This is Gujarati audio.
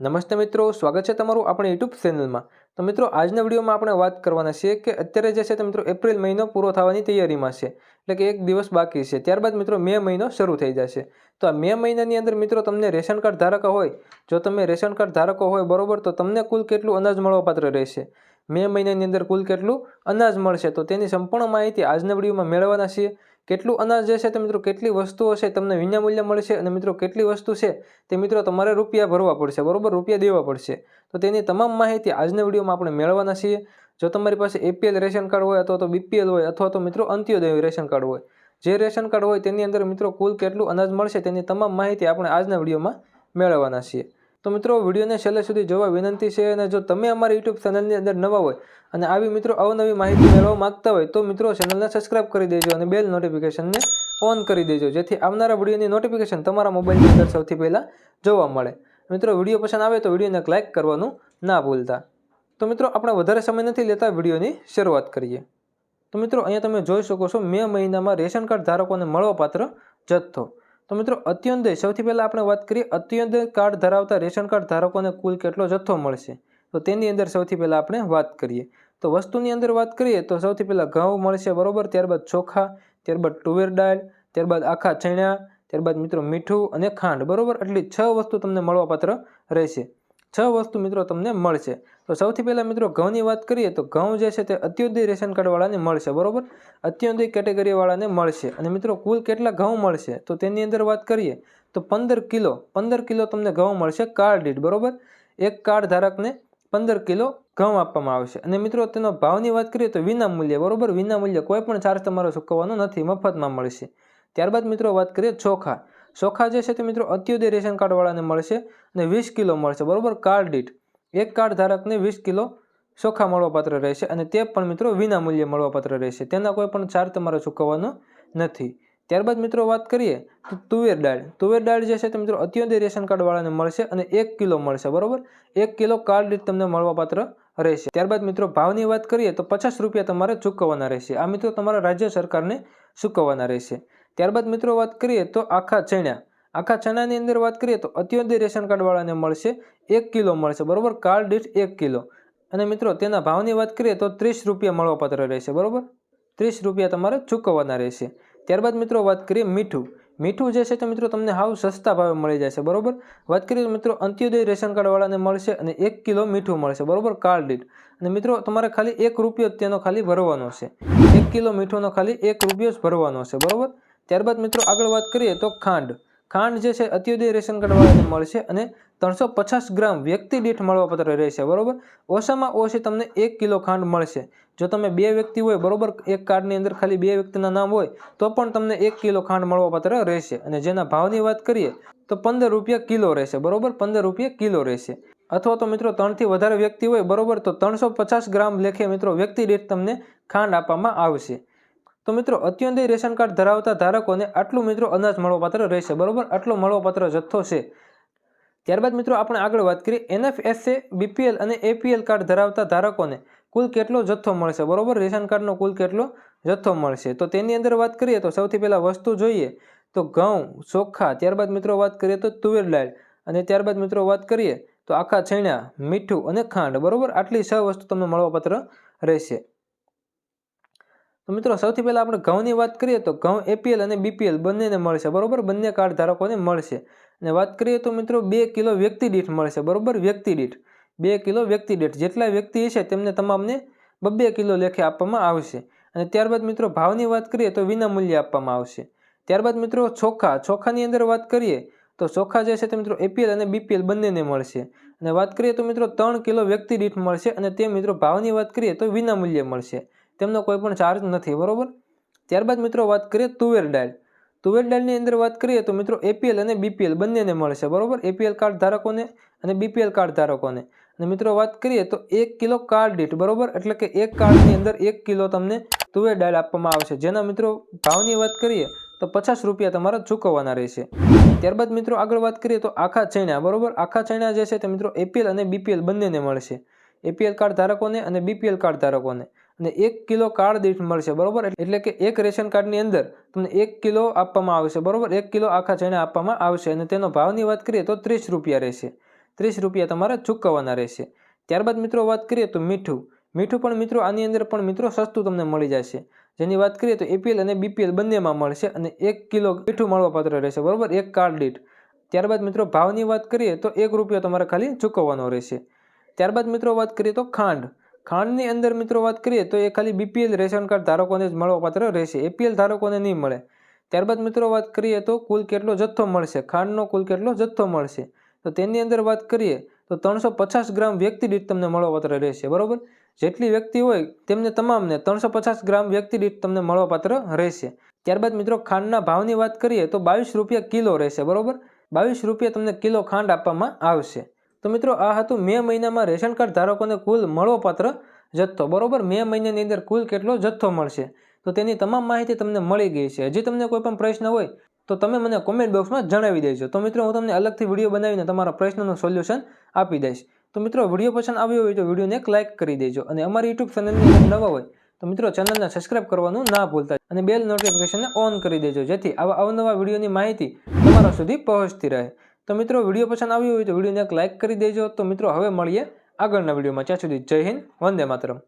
નમસ્તે મિત્રો, સ્વાગત છે તમારું આપણા યુટ્યુબ ચેનલમાં. તો મિત્રો, આજના વિડીયોમાં આપણે વાત કરવાના છીએ કે અત્યારે જે છે તે મિત્રો એપ્રિલ મહિનો પૂરો થવાની તૈયારીમાં છે. એટલે કે એક દિવસ બાકી છે. ત્યારબાદ મિત્રો મે મહિનો શરૂ થઈ જશે. તો આ મે મહિનાની અંદર મિત્રો તમને રેશન કાર્ડ ધારકો હોય, જો તમે રેશન કાર્ડ ધારકો હોય બરોબર, તો તમને કુલ કેટલું અનાજ મળવાપાત્ર રહેશે? મે મહિનાની અંદર કુલ કેટલું અનાજ મળશે? તો તેની સંપૂર્ણ માહિતી આજના વિડીયોમાં મેળવવાના છીએ. કેટલું અનાજ જે છે તે મિત્રો કેટલી વસ્તુઓ છે તમને વિનામૂલ્ય મળશે અને મિત્રો કેટલી વસ્તુ છે તે મિત્રો તમારે રૂપિયા ભરવા પડશે, બરોબર? રૂપિયા દેવા પડશે. તો તેની તમામ માહિતી આજના વિડીયોમાં આપણે મેળવવાના છીએ. જો તમારી પાસે એપીએલ રેશન કાર્ડ હોય અથવા તો બીપીએલ હોય અથવા તો મિત્રો અંત્યોદય રેશન કાર્ડ હોય, જે રેશન કાર્ડ હોય તેની અંદર મિત્રો કુલ કેટલું અનાજ મળશે તેની તમામ માહિતી આપણે આજના વિડીયોમાં મેળવવાના છીએ. તો મિત્રો, વિડીયોને છેલ્લે સુધી જોવા વિનંતી છે અને જો તમે અમારી યુટ્યુબ ચેનલની અંદર નવા હોય અને આવી મિત્રો અવનવી માહિતી મેળવવા માંગતા હોય, તો મિત્રો ચેનલને સબસ્ક્રાઇબ કરી દેજો અને બેલ નોટિફિકેશનને ઓન કરી દેજો, જેથી આવનારા વિડીયોની નોટિફિકેશન તમારા મોબાઈલની અંદર સૌથી પહેલાં જોવા મળે. મિત્રો, વીડિયો પસંદ આવે તો વિડીયોને લાઇક કરવાનું ના ભૂલતા. તો મિત્રો, આપણે વધારે સમય નથી લેતા વિડીયોની શરૂઆત કરીએ. તો મિત્રો, અહીંયા તમે જોઈ શકો છો, મે મહિનામાં રેશન કાર્ડ ધારકોને મળવાપાત્ર જથ્થો. તો મિત્રો અત્યોદય સૌથી પહેલાં આપણે વાત કરીએ અત્યોદય કાર્ડ ધરાવતા રેશન કાર્ડ ધારકોને કુલ કેટલો જથ્થો મળશે? તો તેની અંદર સૌથી પહેલાં આપણે વાત કરીએ. તો વસ્તુની અંદર વાત કરીએ, તો સૌથી પહેલાં ઘઉં મળશે બરાબર, ત્યારબાદ ચોખા, ત્યારબાદ તુવેર દાળ, ત્યારબાદ આખા ચણા, ત્યારબાદ મિત્રો મીઠું અને ખાંડ, બરોબર? એટલી છ વસ્તુ તમને મળવાપાત્ર રહેશે. છ વસ્તુ મિત્રો તમને મળશે. તો સૌથી પહેલાં મિત્રો ઘઉંની વાત કરીએ તો ઘઉં જે છે તે અત્યોદય રેશન કાર્ડવાળાને મળશે, બરોબર? અત્યોદય કેટેગરીવાળાને મળશે. અને મિત્રો કુલ કેટલા ઘઉં મળશે? તો તેની અંદર વાત કરીએ તો પંદર કિલો પંદર કિલો તમને ઘઉં મળશે કાર્ડ દીઠ, બરોબર? એક કાર્ડ ધારકને પંદર કિલો ઘઉં આપવામાં આવશે. અને મિત્રો તેનો ભાવની વાત કરીએ તો વિનામૂલ્ય બરાબર બરોબર? વિના મૂલ્યે કોઈ પણ ચાર્જ તમારો ચૂકવવાનો નથી, મફતમાં મળશે. ત્યારબાદ મિત્રો વાત કરીએ ચોખા. ચોખા જે છે તે મિત્રો અત્યુદય રેશન કાર્ડવાળાને મળશે અને વીસ કિલો મળશે. બરાબર? કાર્ડ દીઠ. એક કાર્ડ ધારકને વીસ કિલો ચોખા મળવાપાત્ર રહેશે અને તે પણ મિત્રો વિના મૂલ્યે મળવાપાત્ર રહેશે. તેના કોઈ પણ ચાર્જ તમારે ચૂકવવાનો નથી. ત્યારબાદ મિત્રો વાત કરીએ તો તુવેર દાળ. તુવેર દાળ જે છે તે મિત્રો અત્યોદય રેશન કાર્ડવાળાને મળશે અને એક કિલો મળશે. બરાબર? એક કિલો કાર્ડ દીઠ તમને મળવાપાત્ર રહેશે. ત્યારબાદ મિત્રો ભાવની વાત કરીએ તો પચાસ રૂપિયા તમારે ચૂકવવાના રહેશે. આ મિત્રો તમારા રાજ્ય સરકારને ચૂકવવાના રહેશે. ત્યારબાદ મિત્રો વાત કરીએ તો આખા ચણા. આખા ચણાની અંદર વાત કરીએ તો અત્યોદય રેશન કાર્ડવાળાને મળશે એક કિલો મળશે, બરાબર? કાર્ડ દીઠ એક કિલો. અને મિત્રો તેના ભાવની વાત કરીએ તો ત્રીસ રૂપિયા મળવાપાત્ર રહેશે, બરાબર? ત્રીસ રૂપિયા તમારે ચૂકવવાના રહેશે. ત્યારબાદ મિત્રો વાત કરીએ મીઠું. મીઠું જે છે તે મિત્રો તમને હાવ સસ્તા ભાવે મળી જશે બરાબર? વાત કરીએ તો મિત્રો અંત્યોદય રેશન કાર્ડવાળાને મળશે અને એક કિલો મીઠું મળશે, બરાબર? કાર્ડ દીઠ. અને મિત્રો તમારે ખાલી એક રૂપિયો તેનો ખાલી ભરવાનો છે. એક કિલો મીઠુંનો ખાલી એક રૂપિયો જ ભરવાનો છે, બરોબર? ત્યારબાદ મિત્રો આગળ વાત કરીએ તો ખાંડ. ખાંડ જે છે અત્યોદય રેશન કાર્ડવાળાને મળશે અને ત્રણસો પચાસ ગ્રામ વ્યક્તિ દીઠ મળવાપત્ર રહેશે, બરોબર? ઓછામાં ઓછી તમને એક કિલો ખાંડ મળશે. જો તમે બે વ્યક્તિ હોય, બરાબર, એક કાર્ડની અંદર ખાલી બે વ્યક્તિના નામ હોય, તો પણ તમને એક કિલો ખાંડ મળવાપત્ર રહેશે. અને જેના ભાવની વાત કરીએ, તો પંદર રૂપિયા કિલો રહેશે, બરાબર? પંદર રૂપિયા કિલો રહેશે. અથવા તો મિત્રો ત્રણથી વધારે વ્યક્તિ હોય, બરાબર? તો ત્રણસો પચાસ ગ્રામ લેખે મિત્રો વ્યક્તિ દીઠ તમને ખાંડ આપવામાં આવશે. તો મિત્રો અત્યોદય રેશન કાર્ડ ધરાવતા ધારકોને આટલું મિત્રો અનાજ મળવાપાત્ર રહેશે, બરાબર? આટલો મળવાપાત્ર જથ્થો છે. ત્યારબાદ મિત્રો, આપણે આગળ વાત કરીએ. એનએફએસએ, બીપીએલ અને એપીએલ કાર્ડ ધરાવતા ધારકોને કુલ કેટલો જથ્થો મળશે, બરાબર? રેશન કાર્ડનો કુલ કેટલો જથ્થો મળશે? તો તેની અંદર વાત કરીએ તો સૌથી પહેલાં વસ્તુ જોઈએ તો ઘઉં, ચોખા, ત્યારબાદ મિત્રો વાત કરીએ તો તુવેર દાળ અને ત્યારબાદ મિત્રો વાત કરીએ તો આખા છૈણા, મીઠું અને ખાંડ, બરાબર? આટલી છ વસ્તુ તમને મળવાપાત્ર રહેશે. તો મિત્રો, સૌથી પહેલાં આપણે ઘઉંની વાત કરીએ તો ઘઉં એપીએલ અને બીપીએલ બંનેને મળશે, બરોબર? બંને કાર્ડ ધારકોને મળશે. અને વાત કરીએ તો મિત્રો, બે કિલો વ્યક્તિ દીઠ મળશે, બરોબર? વ્યક્તિ દીઠ. બે કિલો વ્યક્તિ દીઠ. જેટલા વ્યક્તિ હશે તેમને તમામને બબ્બે કિલો લેખે આપવામાં આવશે. અને ત્યારબાદ મિત્રો, ભાવની વાત કરીએ તો વિના મૂલ્યે આપવામાં આવશે. ત્યારબાદ મિત્રો, ચોખા. ચોખાની અંદર વાત કરીએ તો ચોખા જે છે તે મિત્રો એપીએલ અને બીપીએલ બંનેને મળશે. અને વાત કરીએ તો મિત્રો, ત્રણ કિલો વ્યક્તિ દીઠ મળશે અને તે મિત્રો, ભાવની વાત કરીએ તો વિના મૂલ્યે મળશે. તેમનો કોઈ પણ ચાર્જ નથી, બરાબર? ત્યારબાદ મિત્રો વાત કરીએ તુવેર ડાયલ તુવેર ડાયલની અંદર વાત કરીએ તો મિત્રો એપીએલ અને બીપીએલ બંનેને મળશે, બરોબર? એપીએલ કાર્ડ ધારકોને અને બીપીએલ કાર્ડ ધારકોને. અને મિત્રો વાત કરીએ તો એક કિલો કાર્ડ દીઠ, બરોબર? એટલે કે એક કાર્ડની અંદર એક કિલો તમને તુવેર ડાયલ આપવામાં આવશે. જેના મિત્રો ભાવની વાત કરીએ તો પચાસ રૂપિયા તમારા ચૂકવવાના રહેશે. ત્યારબાદ મિત્રો આગળ વાત કરીએ તો આખા ચણા, બરોબર? આખા ચણા જે છે તે મિત્રો એપીએલ અને બીપીએલ બંનેને મળશે. એપીએલ કાર્ડ ધારકોને અને બીપીએલ કાર્ડ ધારકોને. અને એક કિલો કાર્ડ દીઠ મળશે, બરોબર? એટલે કે એક રેશન કાર્ડની અંદર તમને એક કિલો આપવામાં આવશે, બરોબર? એક કિલો આખા ચણા આપવામાં આવશે અને તેનો ભાવની વાત કરીએ તો ત્રીસ રૂપિયા રહેશે. ત્રીસ રૂપિયા તમારે ચૂકવવાના રહેશે. ત્યારબાદ મિત્રો વાત કરીએ તો મીઠું. મીઠું પણ મિત્રો આની અંદર પણ મિત્રો સસ્તું તમને મળી જશે. જેની વાત કરીએ તો એપીએલ અને બીપીએલ બંનેમાં મળશે અને એક કિલો મીઠું મળવાપાત્ર રહેશે, બરાબર? એક કાર્ડ દીઠ. ત્યારબાદ મિત્રો ભાવની વાત કરીએ તો એક રૂપિયો તમારે ખાલી ચૂકવવાનો રહેશે. ત્યારબાદ મિત્રો વાત કરીએ તો ખાંડ. ખાંડની અંદર મિત્રો વાત કરીએ તો એ ખાલી બીપીએલ રેશન કાર્ડ ધારકોને જ મળવાપાત્ર રહેશે. એપીએલ ધારકોને નહીં મળે. ત્યારબાદ મિત્રો વાત કરીએ તો કુલ કેટલો જથ્થો મળશે? ખાંડનો કુલ કેટલો જથ્થો મળશે? તો તેની અંદર વાત કરીએ તો ત્રણસો પચાસ ગ્રામ વ્યક્તિ દીઠ તમને મળવાપાત્ર રહેશે. બરાબર? જેટલી વ્યક્તિ હોય તેમને તમામને ત્રણસો પચાસ ગ્રામ વ્યક્તિ દીઠ તમને મળવાપાત્ર રહેશે. ત્યારબાદ મિત્રો ખાંડના ભાવની વાત કરીએ તો બાવીસ રૂપિયા કિલો રહેશે. બરાબર? બાવીસ રૂપિયા તમને કિલો ખાંડ આપવામાં આવશે. તો મિત્રો, આ હતું મે મહિનામાં રેશન કાર્ડ ધારકોને કુલ મળવાપાત્ર જથ્થો. બરોબર? મે મહિનાની અંદર કુલ કેટલો જથ્થો મળશે? તો તેની તમામ માહિતી તમને મળી ગઈ છે. હજી તમને કોઈ પણ પ્રશ્ન હોય, તો તમે મને કોમેન્ટ બોક્સમાં જણાવી દેજો. તો મિત્રો, હું તમને અલગથી વીડિયો બનાવીને તમારા પ્રશ્નનું સોલ્યુશન આપી દઈશ. તો મિત્રો, વીડિયો પસંદ આવ્યો હોય તો વિડીયોને એક લાઇક કરી દેજો. અને અમારી યુટ્યુબ ચેનલની અંદર નવા હોય, તો મિત્રો ચેનલને સબસ્ક્રાઇબ કરવાનું ના ભૂલતા. અને બેલ નોટિફિકેશનને ઓન કરી દેજો, જેથી આવા અવનવા વિડીયોની માહિતી તમારા સુધી પહોંચતી રહે. તો મિત્રો, વીડિયો પસંદ આવ્યો હોય તો વિડીયોને એક લાઇક કરી દેજો. તો મિત્રો, હવે મળીએ આગળના વિડીયોમાં. ત્યાં સુધી જય હિન્દ, વંદે માતરમ.